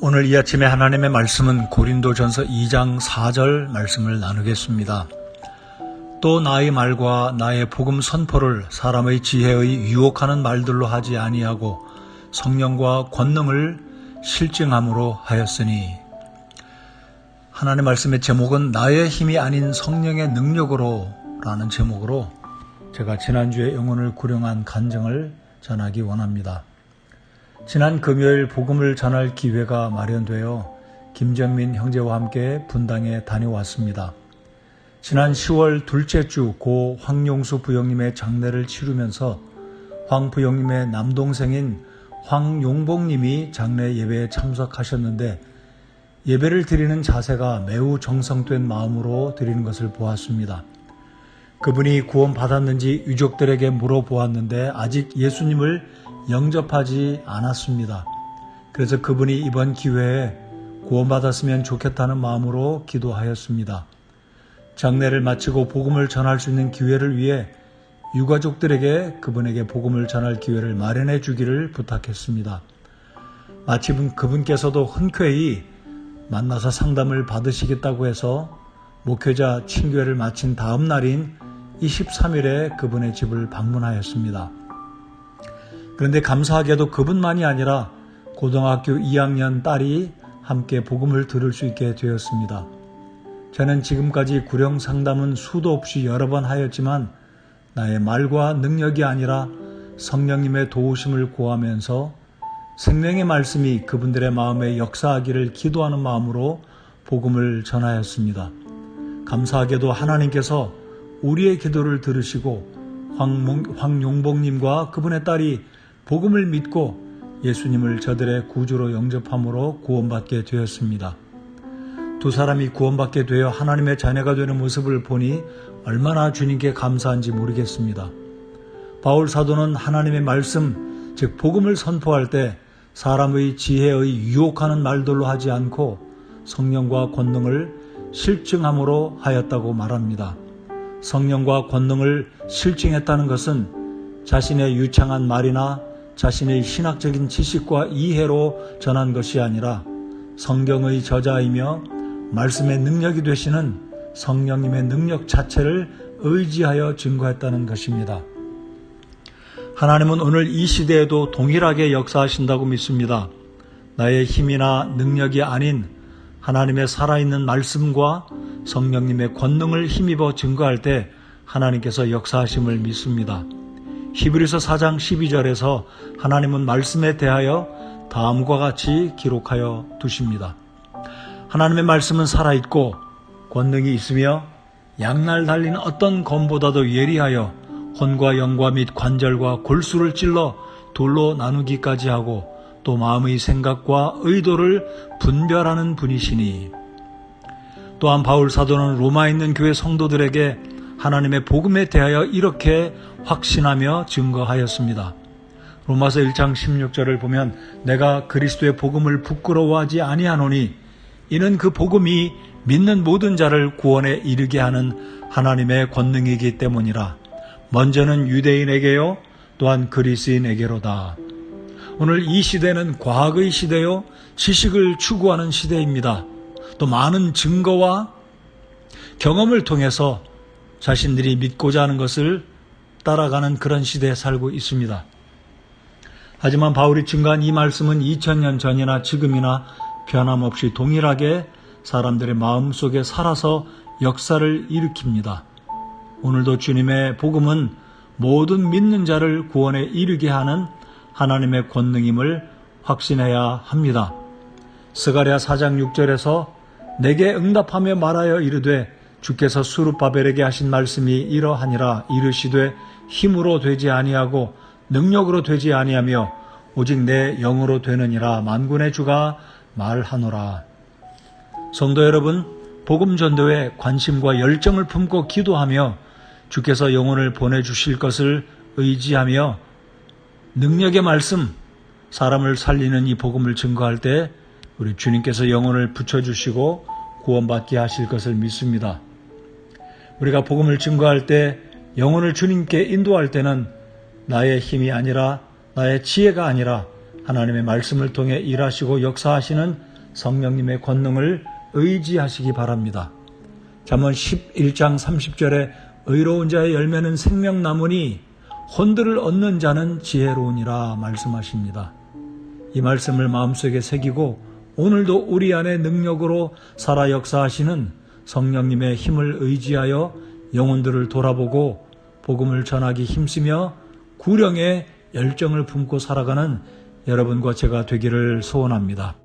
오늘 이 아침에 하나님의 말씀은 고린도전서 2장 4절 말씀을 나누겠습니다. 또 나의 말과 나의 복음 선포를 사람의 지혜의 유혹하는 말들로 하지 아니하고 성령과 권능을 실증함으로 하였으니 하나님의 말씀의 제목은 나의 힘이 아닌 성령의 능력으로 라는 제목으로 제가 지난주에 영혼을 구령한 간증을 전하기 원합니다. 지난 금요일 복음을 전할 기회가 마련되어 김정민 형제와 함께 분당에 다녀왔습니다. 지난 10월 둘째 주 고 황용수 부형님의 장례를 치르면서 황 부형님의 남동생인 황용복님이 장례 예배에 참석하셨는데 예배를 드리는 자세가 매우 정성된 마음으로 드리는 것을 보았습니다. 그분이 구원받았는지 유족들에게 물어보았는데 아직 예수님을 영접하지 않았습니다. 그래서 그분이 이번 기회에 구원받았으면 좋겠다는 마음으로 기도하였습니다. 장례를 마치고 복음을 전할 수 있는 기회를 위해 유가족들에게 그분에게 복음을 전할 기회를 마련해 주기를 부탁했습니다. 마침 그분께서도 흔쾌히 만나서 상담을 받으시겠다고 해서 목회자 친교회를 마친 다음 날인 23일에 그분의 집을 방문하였습니다. 그런데 감사하게도 그분만이 아니라 고등학교 2학년 딸이 함께 복음을 들을 수 있게 되었습니다. 저는 지금까지 구령 상담은 수도 없이 여러 번 하였지만 나의 말과 능력이 아니라 성령님의 도우심을 구하면서 생명의 말씀이 그분들의 마음에 역사하기를 기도하는 마음으로 복음을 전하였습니다. 감사하게도 하나님께서 우리의 기도를 들으시고 황용복님과 그분의 딸이 복음을 믿고 예수님을 저들의 구주로 영접함으로 구원받게 되었습니다. 두 사람이 구원받게 되어 하나님의 자녀가 되는 모습을 보니 얼마나 주님께 감사한지 모르겠습니다. 바울 사도는 하나님의 말씀, 즉 복음을 선포할 때 사람의 지혜의 유혹하는 말들로 하지 않고 성령과 권능을 실증함으로 하였다고 말합니다. 성령과 권능을 실증했다는 것은 자신의 유창한 말이나 자신의 신학적인 지식과 이해로 전한 것이 아니라 성경의 저자이며 말씀의 능력이 되시는 성령님의 능력 자체를 의지하여 증거했다는 것입니다. 하나님은 오늘 이 시대에도 동일하게 역사하신다고 믿습니다. 나의 힘이나 능력이 아닌 하나님의 살아있는 말씀과 성령님의 권능을 힘입어 증거할 때 하나님께서 역사하심을 믿습니다. 히브리서 4장 12절에서 하나님은 말씀에 대하여 다음과 같이 기록하여 두십니다. 하나님의 말씀은 살아있고 권능이 있으며 양날 달린 어떤 검보다도 예리하여 혼과 영과 및 관절과 골수를 찔러 돌로 나누기까지 하고 또 마음의 생각과 의도를 분별하는 분이시니 또한 바울 사도는 로마에 있는 교회 성도들에게 하나님의 복음에 대하여 이렇게 확신하며 증거하였습니다. 로마서 1장 16절을 보면 내가 그리스도의 복음을 부끄러워하지 아니하노니 이는 그 복음이 믿는 모든 자를 구원에 이르게 하는 하나님의 권능이기 때문이라. 먼저는 유대인에게요, 또한 그리스인에게로다. 오늘 이 시대는 과학의 시대요, 지식을 추구하는 시대입니다. 또 많은 증거와 경험을 통해서 자신들이 믿고자 하는 것을 따라가는 그런 시대에 살고 있습니다. 하지만 바울이 증거한 이 말씀은 2000년 전이나 지금이나 변함없이 동일하게 사람들의 마음 속에 살아서 역사를 일으킵니다. 오늘도 주님의 복음은 모든 믿는 자를 구원에 이르게 하는 하나님의 권능임을 확신해야 합니다. 스가랴 4장 6절에서 내게 응답하며 말하여 이르되 주께서 수르바벨에게 하신 말씀이 이러하니라 이르시되 힘으로 되지 아니하고 능력으로 되지 아니하며 오직 내 영으로 되느니라 만군의 주가 말하노라. 성도 여러분, 복음 전도에 관심과 열정을 품고 기도하며 주께서 영혼을 보내 주실 것을 의지하며 능력의 말씀, 사람을 살리는 이 복음을 증거할 때 우리 주님께서 영혼을 붙여주시고 구원받게 하실 것을 믿습니다. 우리가 복음을 증거할 때 영혼을 주님께 인도할 때는 나의 힘이 아니라 나의 지혜가 아니라 하나님의 말씀을 통해 일하시고 역사하시는 성령님의 권능을 의지하시기 바랍니다. 잠언 11장 30절에 의로운 자의 열매는 생명나무니 혼들을 얻는 자는 지혜로우니라 말씀하십니다. 이 말씀을 마음속에 새기고 오늘도 우리 안에 능력으로 살아 역사하시는 성령님의 힘을 의지하여 영혼들을 돌아보고 복음을 전하기 힘쓰며 구령의 열정을 품고 살아가는 여러분과 제가 되기를 소원합니다.